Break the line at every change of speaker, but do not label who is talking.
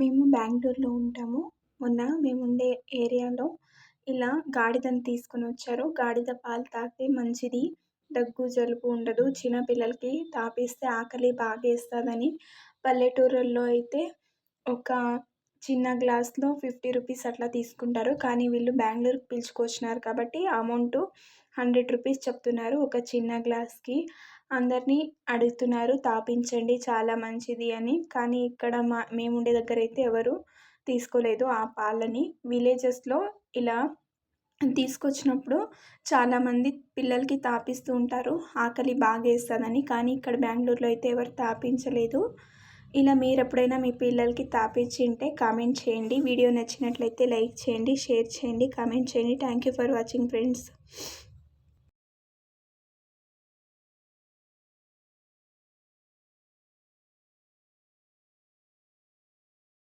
మేము బెంగళూరులో ఉంటాము. మొన్న మేము ఉండే ఏరియాలో ఇలా గాడిదని తీసుకొని వచ్చారు. గాడిద పాలు తాగితే మంచిది. దగ్గు జలుబు ఉండదు. చిన్నపిల్లలకి తాపిస్తే ఆకలి బాగా వేస్తుందని పల్లెటూరుల్లో అయితే ఒక చిన్న గ్లాస్లో ఫిఫ్టీ రూపీస్ అట్లా తీసుకుంటారు. కానీ వీళ్ళు బెంగళూరుకి పిలుచుకొచ్చినారు కాబట్టి అమౌంట్ హండ్రెడ్ రూపీస్ చెప్తున్నారు ఒక చిన్న గ్లాస్కి. అందరినీ అడుగుతున్నారు తాపించండి చాలా మంచిది అని. కానీ ఇక్కడ మా మేము ఉండే దగ్గర అయితే ఎవరు తీసుకోలేదు. ఆ పాలని విలేజెస్లో ఇలా తీసుకొచ్చినప్పుడు చాలామంది పిల్లలకి తాపిస్తూ ఉంటారు. ఆకలి బాగా వేస్తుందని. కానీ ఇక్కడ బెంగళూరులో అయితే ఎవరు తాపించలేదు. ఇలా మీరు ఎప్పుడైనా మీ పిల్లలకి తాపించి ఉంటే కామెంట్ చేయండి. వీడియో నచ్చినట్లయితే లైక్ చేయండి షేర్ చేయండి కామెంట్ చేయండి. Thank you for watching friends.